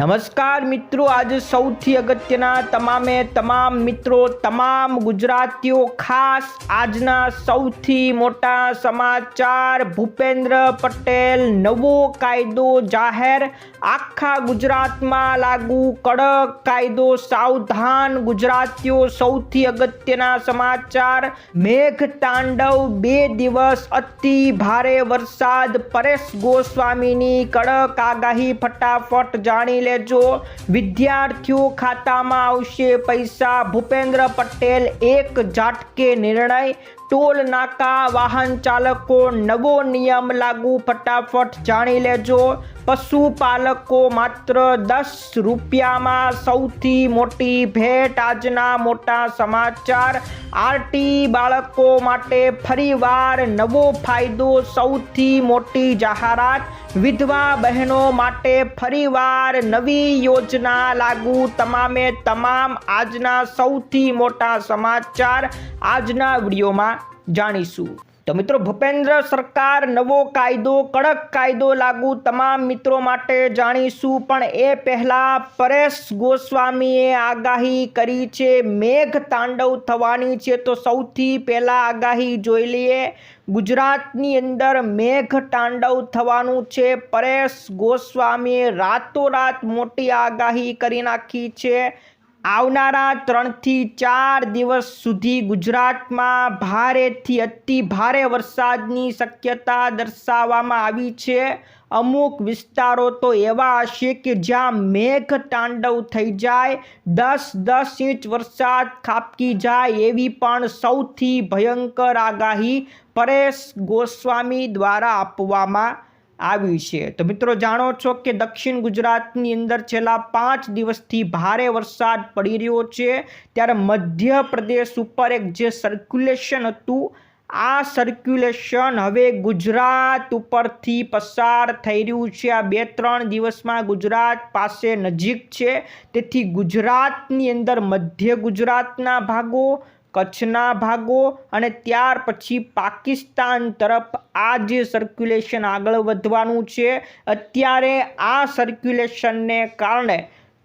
નમસ્કાર મિત્રો, આજે સૌથી અગત્યના તમામે તમામ મિત્રો, તમામ ગુજરાતીઓ, ખાસ આજના સૌથી મોટા સમાચાર ભૂપેન્દ્ર પટેલ, નવો કાયદો જાહેર આખા ગુજરાતમાં લાગુ કડક કાયદો સાવધાન ગુજરાતીઓ સૌથી અગત્યના સમાચાર. મેઘ તાંડવ બે દિવસ અતિ ભારે વરસાદ. પરેશ ગોસ્વામીની કડક આગાહી ફટાફટ જાણી લેજો. વિદ્યાર્થીઓ ખાતામાં આવશે પૈસા. ભૂપેન્દ્ર પટેલ એક ઝાટકે નિર્ણય. ટોલ નાકા વાહન ચાલકો નવો નિયમ લાગુ ફટાફટ જાણી લેજો. પશુપાલકો માત્ર દસ રૂપિયામાં સૌથી મોટી ભેટ આજના મોટા સમાચાર. આરટી બાળકો માટે ફરીવાર નવો ફાયદો સૌથી મોટી જાહેરાત. વિધવા બહેનો માટે ફરીવાર નવી યોજના લાગુ. તમામે તમામ આજના સૌથી મોટા સમાચાર આજના વિડીયોમાં જાણીશું. તો મિત્રો ભૂપેન્દ્ર સરકાર નવો કાયદો, કડક કાયદો લાગુ તમામ મિત્રો માટે જાણીશું. પણ એ પહેલાં પરેશ ગોસ્વામીએ આગાહી કરી છે, મેઘ તાંડવ થવાની છે. તો સૌથી પહેલાં આગાહી જોઈ લઈએ. ગુજરાતની અંદર મેઘ તાંડવ થવાનું છે. પરેશ ગોસ્વામીએ રાતોરાત મોટી આગાહી કરી નાખી છે. આવનારા ત્રણથી ચાર દિવસ સુધી ગુજરાતમાં ભારેથી અતિ ભારે વરસાદની શક્યતા દર્શાવવામાં આવી છે. અમુક વિસ્તારો તો એવા હશે કે જ્યાં મેઘ તાંડવ થઈ જાય, દસ દસ ઇંચ વરસાદ ખાબકી જાય એવી પણ સૌથી ભયંકર આગાહી પરેશ ગોસ્વામી દ્વારા આપવામાં આવી છે. તો મિત્રો જાણો છો કે દક્ષિણ ગુજરાતની અંદર છેલ્લા પાંચ દિવસથી ભારે વરસાદ પડી રહ્યો છે. ત્યારે મધ્યપ્રદેશ ઉપર એક જે સર્ક્યુલેશન હતું, આ સર્ક્યુલેશન હવે ગુજરાત ઉપરથી પસાર થઈ રહ્યું છે. આ બે ત્રણ દિવસમાં ગુજરાત પાસે નજીક છે. તેથી ગુજરાતની અંદર મધ્ય ગુજરાતના ભાગો કચ્છના ભાગો અને ત્યાર પછી પાકિસ્તાન તરફ આ જે સર્ક્યુલેશન આગળ વધવાનું છે. અત્યારે આ સર્ક્યુલેશનને કારણે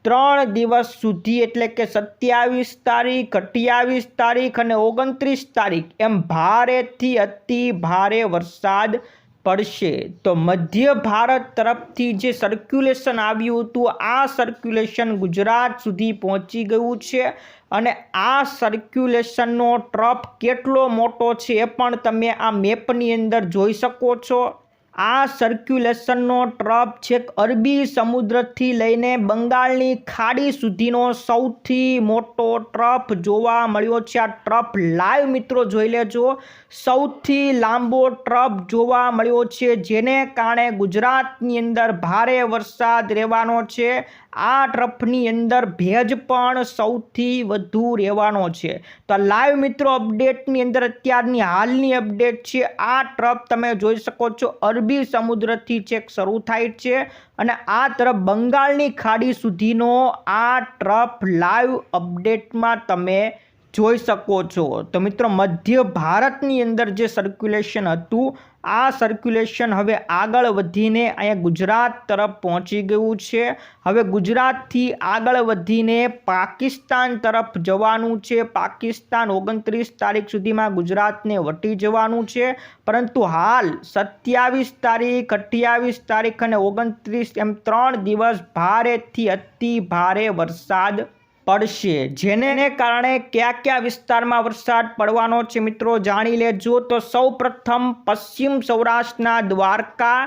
ત્રણ દિવસ સુધી એટલે કે સત્યાવીસ તારીખ, અઠ્યાવીસ તારીખ અને ઓગણત્રીસ તારીખ એમ ભારેથી અતિ ભારે વરસાદ પડશે. તો મધ્ય ભારત તરફથી જે સર્ક્યુલેશન આવ્યું હતું, આ સર્ક્યુલેશન ગુજરાત સુધી પહોંચી ગયું છે. અને આ સર્ક્યુલેશનનો ટ્રફ કેટલો મોટો છે એ પણ તમે આ મેપની અંદર જોઈ શકો છો. આ સર્ક્યુલેશનનો ટ્રફ છેક અરબી સમુદ્રથી લઈને બંગાળની ખાડી સુધીનો સૌથી મોટો ટ્રફ જોવા મળ્યો છે. આ ટ્રફ લાઈવ મિત્રો જોઈ લેજો. સૌથી લાંબો ટ્રફ જોવા મળ્યો છે, જેને કારણે ગુજરાતની અંદર ભારે વરસાદ રહેવાનો છે. આ ટ્રફની અંદર ભેજ પણ સૌથી વધુ રહેવાનો છે. તો લાઈવ મિત્રો અપડેટની અંદર અત્યારની હાલની અપડેટ છે. આ ટ્રફ તમે જોઈ શકો છો. અરબી સમુદ્રથી છેક શરૂ થાય છે અને આ તરફ બંગાળની ખાડી સુધીનો આ ટ્રફ લાઈવ અપડેટમાં તમે જોઈ શકો છો. તો મિત્રો, મધ્ય ભારતની અંદર જે સર્ક્યુલેશન હતું આ સર્ક્યુલેશન હવે આગળ વધીને અહીંયા ગુજરાત તરફ પહોંચી ગયું છે. હવે ગુજરાતથી આગળ વધીને પાકિસ્તાન તરફ જવાનું છે. પાકિસ્તાન ઓગણત્રીસ તારીખ સુધીમાં ગુજરાતને વટી જવાનું છે. પરંતુ હાલ સત્યાવીસ તારીખ, અઠ્યાવીસ તારીખ અને ઓગણત્રીસ એમ ત્રણ દિવસ ભારેથી અતિ ભારે વરસાદ પડશે. જેને કારણે કયા કયા વિસ્તારમાં વરસાદ પડવાનો છે મિત્રો જાણી લેજો. તો સૌપ્રથમ પશ્ચિમ સૌરાષ્ટ્રના દ્વારકા,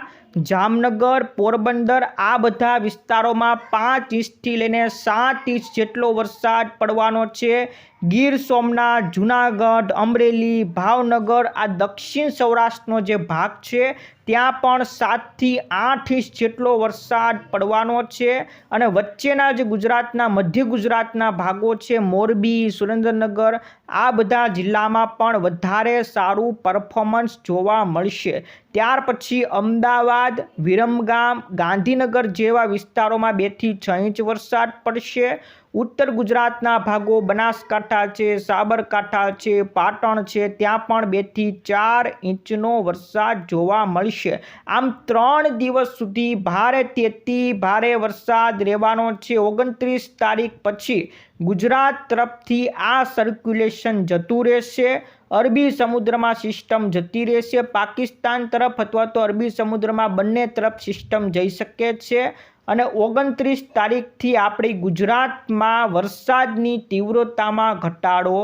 જામનગર, પોરબંદર આ બધા વિસ્તારોમાં પાંચ ઇંચથી લઈને સાત ઇંચ જેટલો વરસાદ પડવાનો છે. ગીર સોમનાથ, જુનાગઢ, અમરેલી, ભાવનગર, આ દક્ષિણ સૌરાષ્ટ્રનો જે ભાગ છે, ત્યાં પણ સાતથી આઠ ઇંચ જેટલો વરસાદ પડવાનો છે અને વચ્ચેના જે ગુજરાતના, મધ્ય ગુજરાતના ભાગો છે, મોરબી, સુરેન્દ્રનગર, આ બધા જિલ્લામાં પણ વધારે સારું પરફોર્મન્સ જોવા મળશે. ત્યાર પછી અમદાવાદ, વિરમગામ, ગાંધીનગર જેવા વિસ્તારોમાં બેથી છ ઇંચ વરસાદ પડશે. ઉત્તર ગુજરાતના ભાગો બનાસકાંઠા છે, સાબરકાંઠા છે, પાટણ છે, ત્યાં પણ બેથી ચાર ઇંચનો વરસાદ જોવા મળશે. આમ ત્રણ દિવસ સુધી ભારે તેથી ભારે વરસાદ રહેવાનો છે. ઓગણત્રીસ તારીખ પછી ગુજરાત તરફથી આ સર્ક્યુલેશન જતું રહેશે. અરબી સમુદ્રમાં સિસ્ટમ જતી રહેશે. પાકિસ્તાન તરફ અથવા તો અરબી સમુદ્રમાં બંને તરફ સિસ્ટમ જઈ શકે છે. અને ઓગણત્રીસ તારીખથી આપણી ગુજરાતમાં વરસાદની તીવ્રતામાં ઘટાડો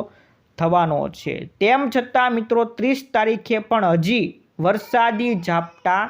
થવાનો છે. તેમ છતાં મિત્રો, ત્રીસ તારીખે પણ હજી વરસાદી ઝાપટા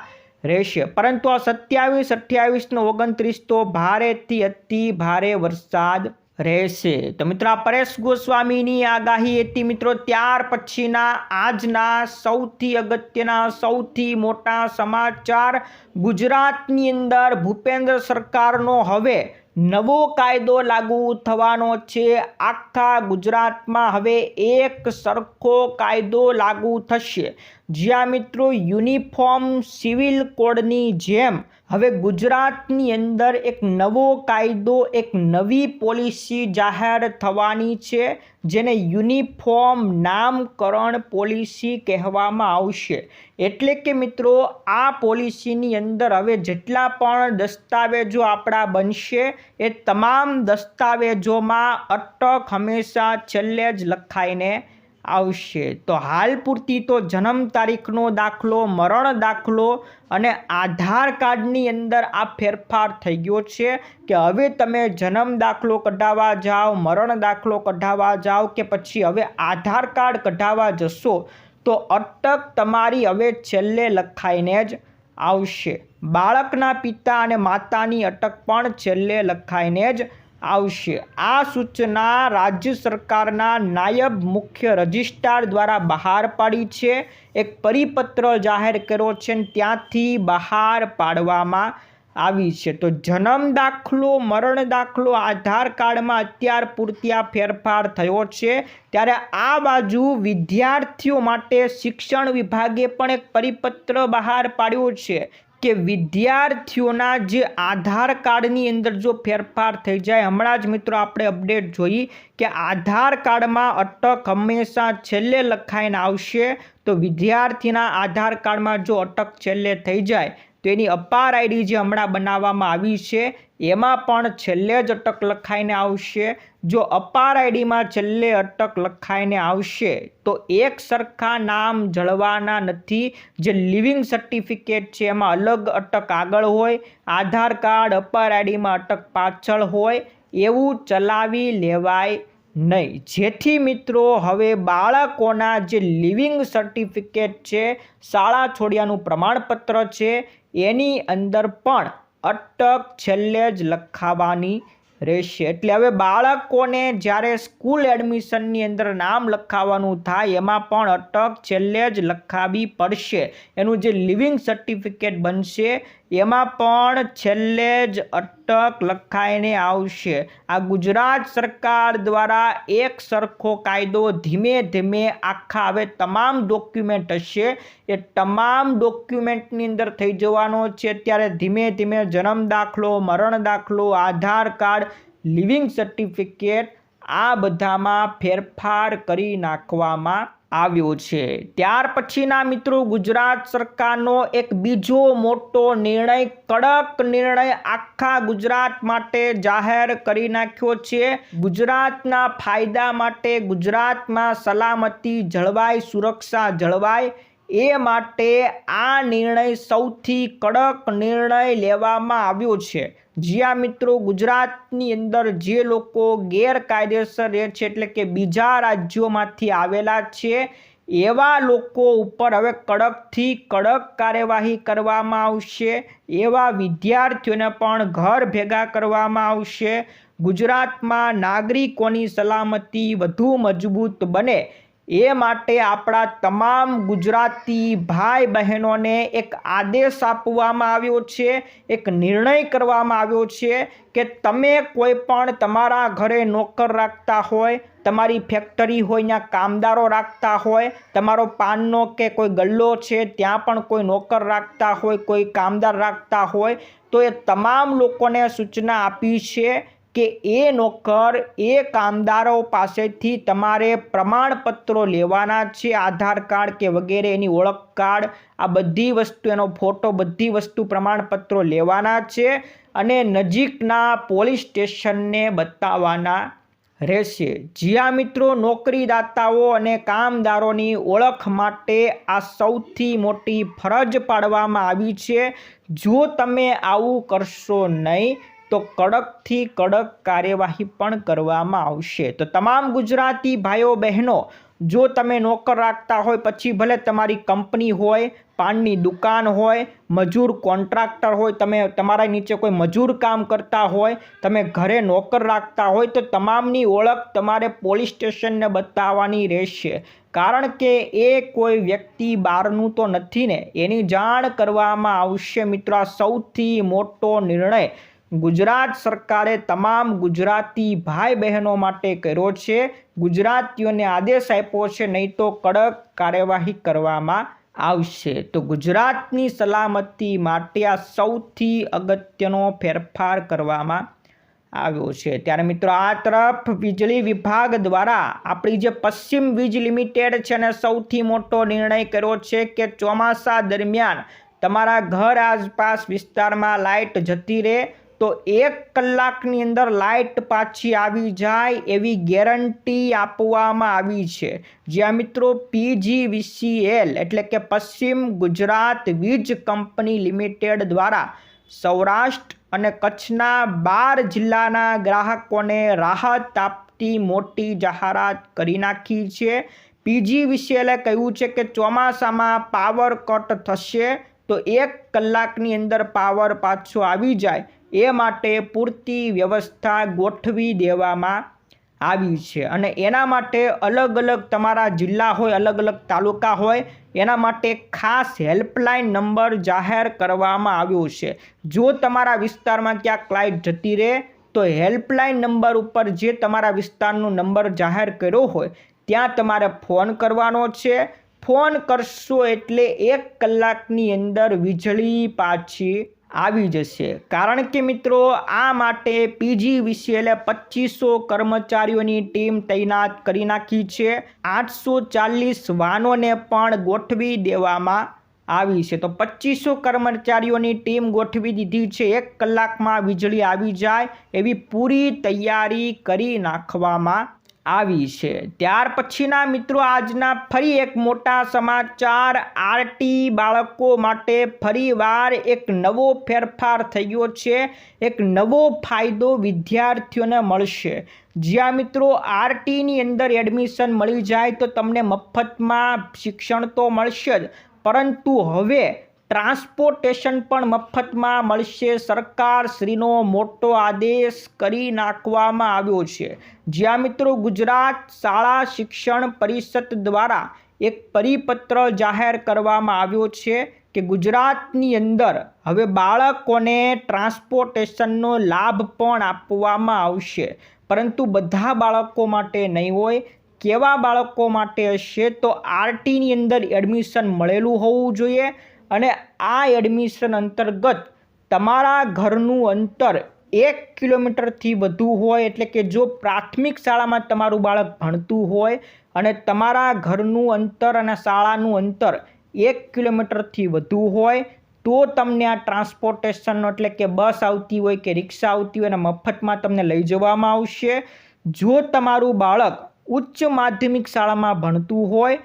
રહેશે. પરંતુ આ સત્યાવીસ, અઠ્યાવીસનો ઓગણત્રીસ તો ભારેથી અતિ ભારે વરસાદ રહેશે. તો મિત્રો આ પરેશ ગોસ્વામીની આગાહી હતી. મિત્રો, ત્યાર પછીના આજના સૌથી અગત્યના, સૌથી મોટા સમાચાર ગુજરાતની અંદર ભૂપેન્દ્ર સરકારનો હવે નવો કાયદો લાગુ થવાનો છે. આખા ગુજરાતમાં હવે એક સરખો કાયદો લાગુ થશે. જ્યાં મિત્રો યુનિફોર્મ સિવિલ કોડની જેમ હવે ગુજરાતની અંદર એક નવો કાયદો, એક નવી પોલિસી જાહેર થવાની છે, જેને યુનિફોર્મ નામકરણ પોલિસી કહેવામાં આવશે. એટલે કે મિત્રો, આ પોલિસીની અંદર હવે જેટલા પણ દસ્તાવેજો આપણા બનશે, એ તમામ દસ્તાવેજોમાં અટક હંમેશા છેલ્લે જ લખાઈને આવશે. તો હાલ પૂરતી તો જન્મ તારીખનો દાખલો, મરણ દાખલો અને આધાર કાર્ડની અંદર આ ફેરફાર થઈ ગયો છે કે હવે તમે જન્મ દાખલો કઢાવવા જાઓ, મરણ દાખલો કઢાવવા જાઓ કે પછી હવે આધાર કાર્ડ કઢાવવા જશો, તો અટક તમારી હવે છેલ્લે લખાઈને જ આવશે. બાળકના પિતા અને માતાની અટક પણ છેલ્લે લખાઈને જ આવશે. આ સૂચના રાજ્ય સરકારના નાયબ મુખ્ય રજિસ્ટ્રાર દ્વારા બહાર પાડી છે. એક પરિપત્ર જાહેર કર્યો છે ત્યાંથી બહાર પાડવામાં આવી છે. તો જન્મ દાખલો, મરણ દાખલો, આધાર કાર્ડમાં અત્યાર પૂરતી આ ફેરફાર થયો છે. ત્યારે આ બાજુ વિદ્યાર્થીઓ માટે શિક્ષણ વિભાગે પણ એક પરિપત્ર બહાર પાડ્યો છે. કે વિદ્યાર્થીઓના જે આધાર કાર્ડની અંદર જો ફેરફાર થઈ જાય, હમણાં જ મિત્રો આપણે અપડેટ જોઈ કે આધાર કાર્ડમાં અટક હંમેશા છેલ્લે લખાઈને આવશે. તો વિદ્યાર્થીના આધાર કાર્ડમાં જો અટક છેલ્લે થઈ જાય તો એની અપાર આઈડી જે હમણાં બનાવવામાં આવી છે, એમાં પણ છેલ્લે જ અટક લખાઈને આવશે. જો અપાર આઈડીમાં છેલ્લે અટક લખાઈને આવશે, તો એક સરખા નામ જળવાના નથી. જે લિવિંગ સર્ટિફિકેટ છે, એમાં અલગ અટક આગળ હોય. આધાર કાર્ડ અપાર આઈડીમાં અટક પાછળ હોય. એવું ચલાવી લેવાય નહીં. જેથી મિત્રો, હવે બાળકોના જે લિવિંગ સર્ટિફિકેટ છે, શાળા છોડ્યાનું પ્રમાણપત્ર છે એની અંદર પણ અટક છેલ્લે જ લખાવાની રહેશે. એટલે હવે બાળકોને જ્યારે સ્કૂલ એડમિશનની અંદર નામ લખાવવાનું થાય, એમાં પણ અટક છેલ્લે જ લખાવી પડશે. એનું જે લિવિંગ સર્ટિફિકેટ બનશે, એમાં પણ છેલ્લે જ અટક લખાઈને આવશે. આ ગુજરાત સરકાર દ્વારા એક સરખો કાયદો ધીમે ધીમે આખા હવે તમામ ડોક્યુમેન્ટ હશે. એ તમામ ડોક્યુમેન્ટની અંદર થઈ જવાનો છે. ત્યારે ધીમે ધીમે જન્મ દાખલો, મરણ દાખલો, આધાર કાર્ડ, લિવિંગ સર્ટિફિકેટ આ બધામાં ફેરફાર કરી નાખવામાં આવ્યો છે. ત્યાર પછીના મિત્રો, ગુજરાત સરકારનો એક બીજો મોટો નિર્ણય, કડક નિર્ણય આખા ગુજરાત માટે જાહેર કરી નાખ્યો છે. ગુજરાતના ફાયદા માટે ગુજરાતમાં સલામતી જળવાય, સુરક્ષા જળવાય એ માટે આ નિર્ણય સૌથી કડક નિર્ણય લેવામાં આવ્યો છે. જ્યાં મિત્રો, ગુજરાતની અંદર જે લોકો ગેરકાયદેસર રહે છે, એટલે કે બીજા રાજ્યોમાંથી આવેલા છે, એવા લોકો ઉપર હવે કડકથી કડક કાર્યવાહી કરવામાં આવશે. એવા વિદ્યાર્થીઓને પણ ઘર ભેગા કરવામાં આવશે. ગુજરાતમાં નાગરિકોની સલામતી વધુ મજબૂત બને. એ માટે આપણા તમામ ગુજરાતી ભાઈ બહેનોને એક આદેશ આપવામાં આવ્યો છે, એક નિર્ણય કરવામાં આવ્યો છે કે તમે કોઈ પણ તમારા ઘરે નોકર રાખતા હોય, તમારી ફેક્ટરી હોય ત્યાં કામદારો રાખતા હોય, તમારો પાનનો કે કોઈ ગલ્લો છે, ત્યાં પણ કોઈ નોકર રાખતા હોય, કોઈ કામદાર રાખતા હોય, તો એ તમામ લોકોને સૂચના આપી છે કે એ નોકર એ કામદારો પાસેથી તમારે પ્રમાણપત્રો લેવાના છે, આધાર કાર્ડ કે વગેરે એની ઓળખ કાર્ડ, આ બધી વસ્તુ, એનો ફોટો, બધી વસ્તુ પ્રમાણપત્રો લેવાના છે અને નજીકના પોલીસ સ્ટેશનને બતાવવાના રહેશે. જ્યાં મિત્રો, નોકરીદાતાઓ અને કામદારોની ઓળખ માટે આ સૌથી મોટી ફરજ પાડવામાં આવી છે. જો તમે આવું કરશો નહીં તો કડકથી કડક કાર્યવાહી પણ કરવામાં આવશે. તો તમામ ગુજરાતી ભાઈઓ, બહેનો, જો તમે નોકર રાખતા હોય, પછી ભલે તમારી કંપની હોય, પાનની દુકાન હોય, મજૂર કોન્ટ્રાક્ટર હોય, તમે તમારા નીચે કોઈ મજૂર કામ કરતા હોય, તમે ઘરે નોકર રાખતા હોય, તો તમામની ઓળખ તમારે પોલીસ સ્ટેશનને બતાવવાની રહેશે. કારણ કે એ કોઈ વ્યક્તિ બહારનું તો નથી ને. એની જાણ કરવામાં આવશે મિત્રો. આ સૌથી મોટો નિર્ણય ગુજરાત સરકારે તમામ ગુજરાતી ભાઈ બહેનો માટે કર્યો છે. ગુજરાતીઓને આદેશ આપ્યો છે, નહીં તો કડક કાર્યવાહી કરવામાં આવશે. તો ગુજરાતની સલામતી માટે આ સૌથી અગત્યનો ફેરફાર કરવામાં આવ્યો છે. ત્યારે મિત્રો, આ તરફ વીજળી વિભાગ દ્વારા આપણી જે પશ્ચિમ વીજ લિમિટેડ છે ને સૌથી મોટો નિર્ણય કર્યો છે કે ચોમાસા દરમિયાન તમારા ઘર આસપાસ વિસ્તારમાં લાઇટ જતી રહે તો એક કલાકની અંદર લાઇટ પાછી આવી જાય એવી ગેરંટી આપવામાં આવી છે. જ્યાં મિત્રો પીજીવીસીએલ એટલે કે પશ્ચિમ ગુજરાત વીજ કંપની લિમિટેડ દ્વારા સૌરાષ્ટ્ર અને કચ્છના બાર જિલ્લાના ગ્રાહકોને રાહત આપતી મોટી જાહેરાત કરી નાખી છે. પીજીવીસીએલે કહ્યું છે કે ચોમાસામાં પાવર કટ થશે તો એક કલાકની અંદર પાવર પાછો આવી જાય એ માટે પૂરતી વ્યવસ્થા ગોઠવી દેવામાં આવી છે. અને એના માટે અલગ અલગ તમારા જિલ્લા હોય, અલગ અલગ તાલુકા હોય, એના માટે ખાસ હેલ્પલાઇન નંબર જાહેર કરવામાં આવ્યો છે. જો તમારા વિસ્તારમાં ક્યાંક લાઇટ જતી રહે, તો હેલ્પલાઇન નંબર ઉપર જે તમારા વિસ્તારનો નંબર જાહેર કર્યો હોય, ત્યાં તમારે ફોન કરવાનો છે. ફોન કરશો એટલે એક કલાકની અંદર વીજળી પાછી આવી જશે. કારણ કે મિત્રો, આ માટે પીજી વિસીએલે પચીસો કર્મચારીઓની ટીમ તૈનાત કરી નાખી છે. આઠસો ચાલીસ વાહનોને પણ ગોઠવી દેવામાં આવી છે. તો પચીસો કર્મચારીઓની ટીમ ગોઠવી દીધી છે. એક કલાકમાં વીજળી આવી જાય એવી પૂરી તૈયારી કરી નાખવામાં આવી છે. ત્યાર પછીના મિત્રો, આજના ફરી એક મોટા સમાચાર. આરટી બાળકો માટે ફરીવાર એક નવો ફેરફાર થયો છે. એક નવો ફાયદો વિદ્યાર્થીઓને મળશે. જ્યાં મિત્રો, આરટીની અંદર એડમિશન મળી જાય તો તમને મફતમાં શિક્ષણ તો મળશે જ. પરંતુ હવે ટ્રાન્સપોર્ટેશન પણ મફતમાં મળશે. સરકાર શ્રીનો મોટો આદેશ કરી નાખવામાં આવ્યો છે. જ્યાં મિત્રો, ગુજરાત શાળા શિક્ષણ પરિષદ દ્વારા એક પરિપત્ર જાહેર કરવામાં આવ્યો છે કે ગુજરાતની અંદર હવે બાળકોને ટ્રાન્સપોર્ટેશનનો લાભ પણ આપવામાં આવશે. પરંતુ બધા બાળકો માટે નહીં હોય. કેવા બાળકો માટે હશે? તો આરટીની અંદર એડમિશન મળેલું હોવું જોઈએ. અને આ એડમિશન અંતર્ગત તમારા ઘરનું અંતર એક કિલોમીટરથી વધુ હોય એટલે કે જો પ્રાથમિક શાળામાં તમારું બાળક ભણતું હોય અને તમારા ઘરનું અંતર અને શાળાનું અંતર એક કિલોમીટરથી વધુ હોય, તો તમને આ ટ્રાન્સપોર્ટેશનનો એટલે કે બસ આવતી હોય કે રિક્ષા આવતી હોય અને મફતમાં તમને લઈ જવામાં આવશે. જો તમારું બાળક ઉચ્ચ માધ્યમિક શાળામાં ભણતું હોય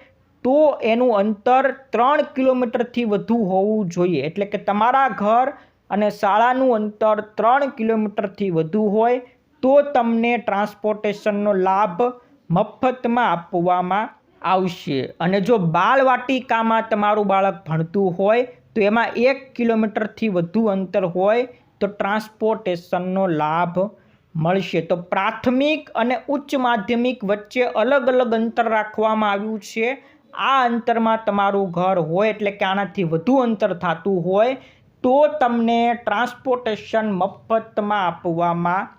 તો એનું અંતર ત્રણ કિલોમીટરથી વધુ હોવું જોઈએ. એટલે કે તમારા ઘર અને શાળાનું અંતર ત્રણ કિલોમીટરથી વધુ હોય, તો તમને ટ્રાન્સપોર્ટેશનનો લાભ મફતમાં આપવામાં આવશે. અને જો બાળવાટિકામાં તમારું બાળક ભણતું હોય, તો એમાં એક કિલોમીટરથી વધુ અંતર હોય, તો ટ્રાન્સપોર્ટેશનનો લાભ મળશે. તો પ્રાથમિક અને ઉચ્ચ માધ્યમિક વચ્ચે અલગ અલગ અંતર રાખવામાં આવ્યું છે. આ અંતરમાં તમારું ઘર હોય એટલે કે આનાથી વધુ અંતર થતું હોય, તો તમને ટ્રાન્સપોર્ટેશન મફતમાં આપવામાં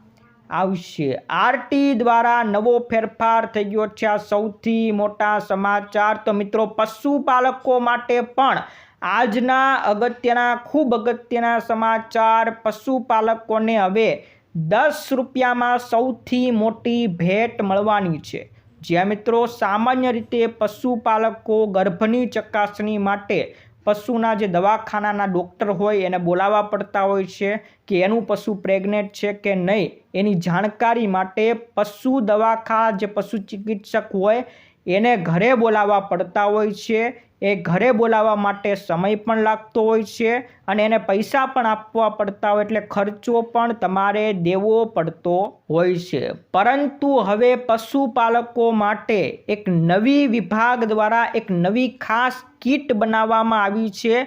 આવશે. આરટી દ્વારા નવો ફેરફાર થઈ ગયો છે. આ સૌથી મોટા સમાચાર તો મિત્રો પશુપાલકો માટે પણ આજના અગત્યના, ખૂબ અગત્યના સમાચાર. પશુપાલકોને હવે દસ રૂપિયામાં સૌથી મોટી ભેટ મળવાની છે. જ્યાં મિત્રો સામાન્ય રીતે પશુપાલકો ગર્ભની ચકાસણી માટે પશુના જે દવાખાનાના ડૉક્ટર હોય એને બોલાવવા પડતા હોય છે કે એનું પશુ પ્રેગ્નેન્ટ છે કે નહીં, એની જાણકારી માટે પશુ દવાખા જે પશુ ચિકિત્સક હોય એને ઘરે બોલાવવા પડતા હોય છે. એ ઘરે બોલાવવા માટે સમય પણ લાગતો હોય છે અને એને પૈસા પણ આપવા પડતા હોય એટલે ખર્ચો પણ તમારે દેવો પડતો હોય છે. પરંતુ હવે પશુપાલકો માટે એક નવી વિભાગ દ્વારા એક નવી ખાસ કીટ બનાવવામાં આવી છે.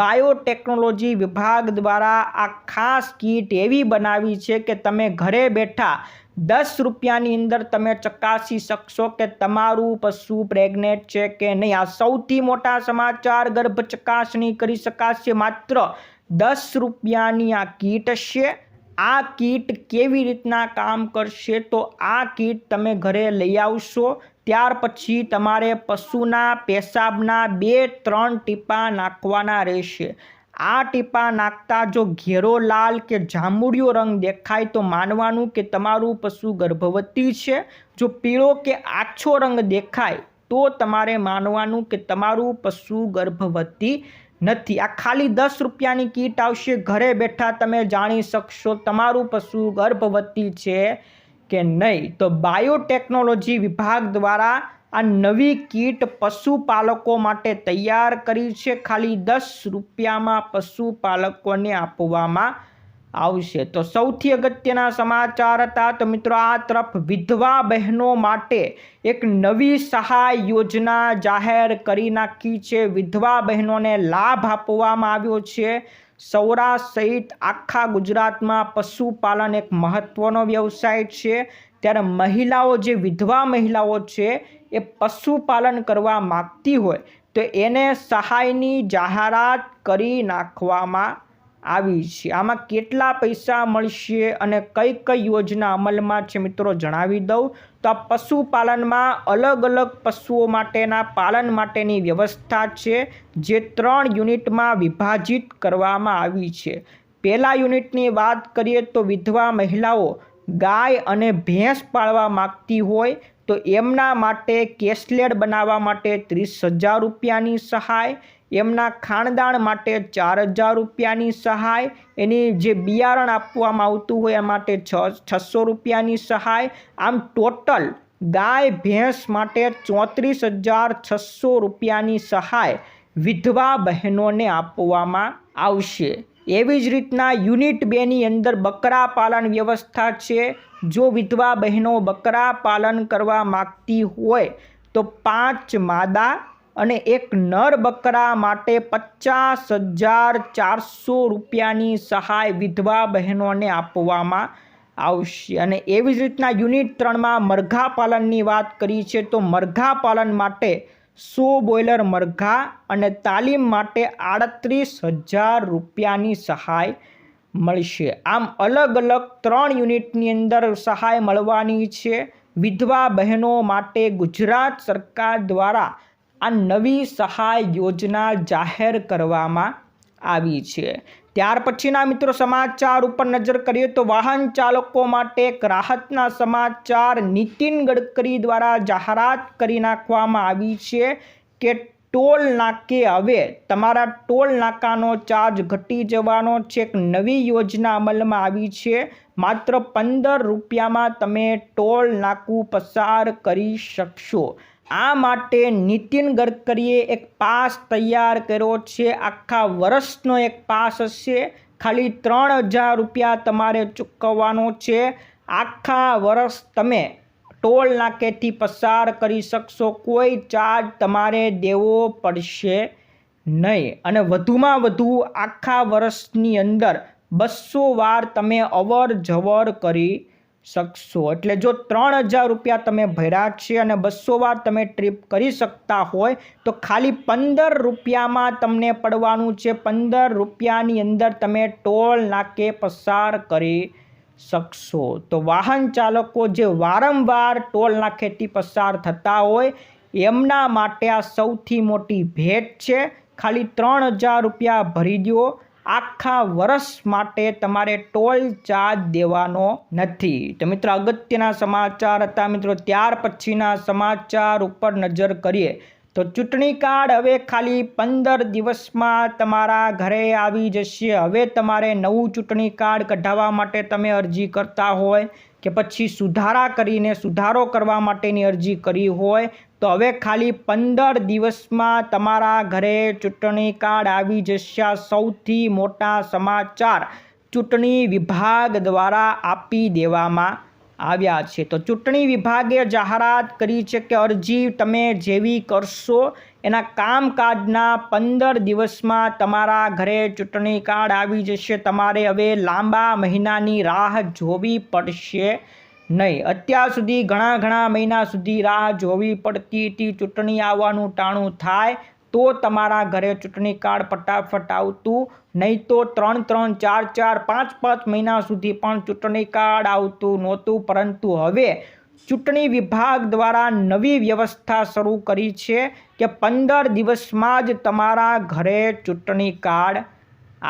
બાયોટેકનોલોજી વિભાગ દ્વારા આ ખાસ કીટ એવી બનાવી છે કે તમે ઘરે બેઠા દસ રૂપિયાની અંદર તમે ચકાસી શકશો કે તમારું પશુ પ્રેગ્નેટ છે કે નહીં. આ સૌથી મોટા સમાચાર ગર્ભ ચકાસણી કરી શકાશે. માત્ર દસ રૂપિયાની આ કીટ હશે આ કીટ કેવી રીતના કામ કરશે? તો આ કીટ તમે ઘરે લઈ આવશો. ત્યાર પછી તમારે પશુના પેશાબના બે, ત્રણ ટીપા નાખવાના રહેશે. આ ટીપા નાખતા જો ઘેરો લાલ કે જાંબુડિયો રંગ દેખાય તો માનવાનું કે તમારું પશુ ગર્ભવતી છે. જો પીળો કે આછો રંગ દેખાય તો તમારે માનવાનું કે તમારું પશુ ગર્ભવતી નથી. આ ખાલી દસ રૂપિયાની કીટ આવશે. ઘરે બેઠા તમે જાણી શકશો તમારું પશુ ગર્ભવતી છે. કે નહીં, તો બાયોટેકનોલોજી વિભાગ દ્વારા આ નવી કીટ પશુપાલકો માટે તૈયાર કરી છે. ખાલી દસ રૂપિયામાં પશુપાલકોને આપવામાં આવશે. તો સૌથી અગત્યના સમાચાર હતા, તો મિત્રો આ તરફ વિધવા બહેનો માટે એક નવી સહાય યોજના જાહેર કરી નાખી છે. વિધવા બહેનોને લાભ આપવામાં આવ્યો છે. સૌરાષ્ટ્ર સહિત આખા ગુજરાતમાં પશુપાલન એક મહત્ત્વનો વ્યવસાય છે. ત્યારે મહિલાઓ જે વિધવા મહિલાઓ છે, એ પશુપાલન કરવા માગતી હોય, તો એને સહાયની જાહેરાત કરી નાખવામાં આવી છે. આમાં કેટલા પૈસા મળશે અને કઈ કઈ યોજના અમલમાં છે મિત્રો જણાવી દઉં. તો આ પશુપાલનમાં અલગ અલગ પશુઓ માટેના પાલન માટેની વ્યવસ્થા છે, જે ત્રણ યુનિટમાં વિભાજિત કરવામાં આવી છે. પહેલા યુનિટની વાત કરીએ તો વિધવા મહિલાઓ ગાય અને ભેંસ પાળવા માગતી હોય, તો એમના માટે કેસલેડ બનાવવા માટે ત્રીસ હજાર રૂપિયાની સહાય એમના ખાણદાણ માટે ચાર હજાર રૂપિયાની સહાય, એની જે બિયારણ આપવામાં આવતું હોય એ માટે છ, છસો રૂપિયાની સહાય. આમ ટોટલ ગાય ભેંસ માટે ચોત્રીસ હજાર છસો રૂપિયાની સહાય વિધવા બહેનોને આપવામાં આવશે. એવી જ રીતના યુનિટ બેની અંદર બકરા પાલન વ્યવસ્થા છે. જો વિધવા બહેનો બકરા પાલન કરવા માગતી હોય તો પાંચ માદા અને એક નર બકરા માટે પચાસ હજાર ચારસો રૂપિયાની સહાય વિધવા બહેનોને આપવામાં આવશે. અને એવી જ રીતના યુનિટ ત્રણમાં મરઘા પાલનની વાત કરી છે તો મરઘા પાલન માટે સો બોઈલર મરઘા અને તાલીમ માટે આડત્રીસ હજાર રૂપિયાની સહાય મળશે. આમ અલગ અલગ ત્રણ યુનિટની અંદર સહાય મળવાની છે. વિધવા બહેનો માટે ગુજરાત સરકાર દ્વારા આ નવી સહાય યોજના જાહેર કરવામાં આવી છે. ત્યાર પછીના મિત્રો સમાચાર ઉપર નજર કરીએ તો વાહન ચાલકો માટે એક રાહતના સમાચાર નીતિન ગડકરી દ્વારા જાહેરાત કરી નાખવામાં આવી છે કે ટોલ નાકે હવે તમારા ટોલ નાકાનો ચાર્જ ઘટી જવાનો છે. એક નવી યોજના અમલમાં આવી છે. માત્ર પંદર રૂપિયામાં તમે ટોલ નાકું પસાર કરી શકશો. આ માટે નીતિન ગડકરીએ એક પાસ તૈયાર કર્યો છે. આખા વર્ષનો એક પાસ હશે. ખાલી ત્રણ હજાર રૂપિયા તમારે ચૂકવવાનો છે. આખા વર્ષ તમે ટોલ નાકેથી પસાર કરી શકશો. કોઈ ચાર્જ તમારે દેવો પડશે નહીં. અને વધુમાં વધુ આખા વર્ષની અંદર બસો વાર તમે અવર જવર કરી શકશો. એટલે જો ત્રણ હજાર રૂપિયા તમે ભર્યા છે અને બસો વાર તમે ટ્રીપ કરી શકતા હોય, તો ખાલી પંદર રૂપિયામાં તમને પડવાનું છે. પંદર રૂપિયાની અંદર તમે ટોલ નાકે પસાર કરી શકશો. તો વાહન ચાલકો જે વારંવાર ટોલ નાકેથી પસાર થતા હોય, એમના માટે આ સૌથી મોટી ભેટ છે. ખાલી ત્રણ હજાર રૂપિયા ભરી દો આખા વર્ષ માટે તમારે ટોલ ચાર્જ દેવાનો નથી. તો મિત્રો અગત્યના સમાચાર હતા. મિત્રો ત્યાર પછીના સમાચાર ઉપર નજર કરીએ. તો ચૂંટણી કાર્ડ હવે ખાલી પંદર દિવસમાં તમારા ઘરે આવી જશે. હવે તમારે નવું ચૂંટણી કાર્ડ કઢાવવા માટે તમે અરજી કરતા હોય. કે પછી સુધારા કરીને સુધારો કરવા માટેની અરજી કરી હોય, તો હવે ખાલી પંદર દિવસમાં તમારા ઘરે ચૂંટણી કાર્ડ આવી જશે. સૌથી મોટા સમાચાર ચૂંટણી વિભાગ દ્વારા આપી દેવામાં આવ્યા છે. તો ચૂંટણી વિભાગે જાહેરાત કરી છે કે અરજી તમે જેવી કરશો એના કામકાજના પંદર દિવસમાં તમારા ઘરે ચૂંટણી કાર્ડ આવી જશે. તમારે હવે લાંબા મહિનાની રાહ જોવી પડશે નહીં. અત્યાર સુધી ઘણા ઘણા મહિના સુધી રાહ જોવી પડતી હતી ચૂંટણી આવવાનું ટાણું થાય તો તમારા ઘરે ચૂંટણી કાર્ડ ફટાફટ આવતું નહીં તો ત્રણ ત્રણ ચાર ચાર પાંચ પાંચ મહિના સુધી પણ ચૂંટણી કાર્ડ આવતું નહોતું. પરંતુ હવે ચૂંટણી વિભાગ દ્વારા નવી વ્યવસ્થા શરૂ કરી છે કે પંદર દિવસમાં જ તમારા ઘરે ચૂંટણી કાર્ડ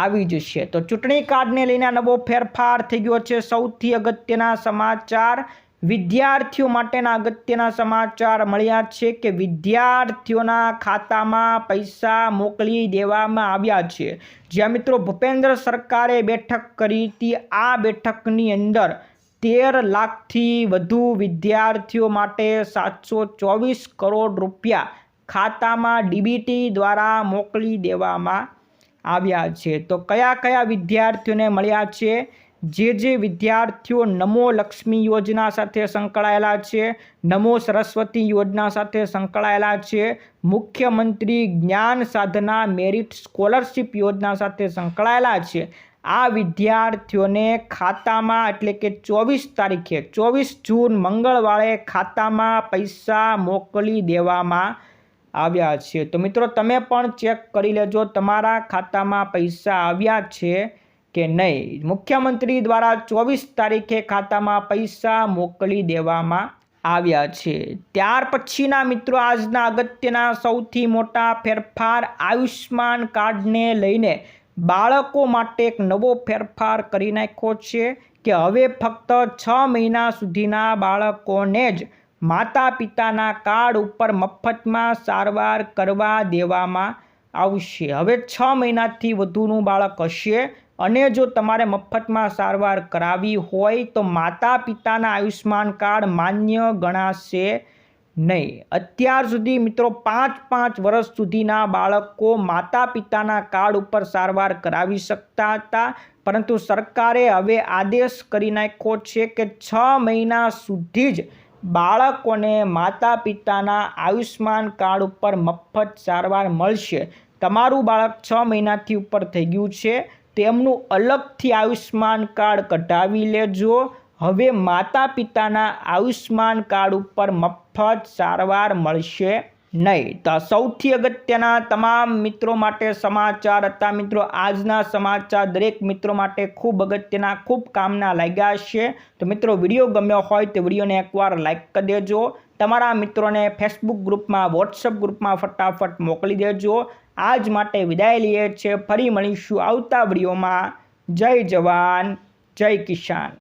આવી જશે. તો ચૂંટણી કાર્ડને લઈને નવો ફેરફાર થઈ ગયો છે. સૌથી અગત્યના સમાચાર વિદ્યાર્થીઓ માટેના અગત્યના સમાચાર મળ્યા છે કે વિદ્યાર્થીઓના ખાતામાં પૈસા મોકલી દેવામાં આવ્યા છે. જ્યાં મિત્રો ભૂપેન્દ્ર સરકારે બેઠક કરી હતી. આ બેઠકની અંદર તેર લાખથી વધુ વિદ્યાર્થીઓ માટે સાતસો ચોવીસ કરોડ રૂપિયા ખાતામાં ડીબીટી દ્વારા મોકલી દેવામાં આવ્યા છે. તો કયા કયા વિદ્યાર્થીઓને મળ્યા છે? જે જે વિદ્યાર્થીઓ નમો લક્ષ્મી યોજના સાથે સંકળાયેલા છે, નમો સરસ્વતી યોજના સાથે સંકળાયેલા છે, મુખ્યમંત્રી જ્ઞાન સાધના મેરિટ સ્કોલરશિપ યોજના સાથે સંકળાયેલા છે આ વિદ્યાર્થીઓને ખાતામાં એટલે કે ચોવીસ તારીખે, ચોવીસ જૂન મંગળવારે ખાતામાં પૈસા મોકલી દેવામાં આવ્યા છે. તો મિત્રો, તમે પણ ચેક કરી લેજો તમારા ખાતામાં પૈસા આવ્યા છે કે નહીં. મુખ્યમંત્રી દ્વારા ચોવીસ તારીખે ખાતામાં પૈસા મોકલી દેવામાં આવ્યા છે. ત્યાર પછીના મિત્રો, આજના અગત્યના સૌથી મોટા ફેરફાર આયુષ્માન કાર્ડને લઈને બાળકો માટે એક નવો ફેરફાર કરી નાખ્યો છે કે હવે ફક્ત છ મહિના સુધીના બાળકોને જ માતા પિતાના કાર્ડ ઉપર મફતમાં સારવાર કરવા દેવામાં આવશે. હવે છ મહિનાથી વધુનું બાળક હશે અને જો તમારે મફતમાં સારવાર કરાવી હોય તો માતા પિતાના આયુષ્માન કાર્ડ માન્ય ગણાશે. નહીં. અત્યાર સુધી મિત્રો પાંચ પાંચ વર્ષ સુધીના બાળકો માતા પિતાના કાર્ડ ઉપર સારવાર કરાવી શકતા હતા, પરંતુ સરકારે હવે આદેશ કરી નાખ્યો છે કે છ મહિના સુધી જ બાળકોને માતા પિતાના આયુષ્માન કાર્ડ ઉપર મફત સારવાર મળશે. તમારું બાળક છ મહિનાથી ઉપર થઈ ગયું છે, તેમનું અલગથી આયુષ્માન કાર્ડ કઢાવી લેજો. હવે માતા પિતાના આયુષ્માન કાર્ડ ઉપર મફત સારવાર મળશે નહીં. તો સૌથી અગત્યના તમામ મિત્રો માટે સમાચાર હતા. મિત્રો, આજના સમાચાર દરેક મિત્રો માટે ખૂબ અગત્યના, ખૂબ કામના લાગ્યા છે તો મિત્રો, વીડિયો ગમ્યો હોય તો વિડીયોને એકવાર લાઈક કરી દેજો. તમારા મિત્રોને ફેસબુક ગ્રુપમાં વોટ્સઅપ ગ્રુપમાં ફટાફટ મોકલી દેજો. આજ માટે વિદાય લઈએ છીએ. ફરી મળીશું આવતા વિડીયોમાં. જય જવાન, જય કિસાન.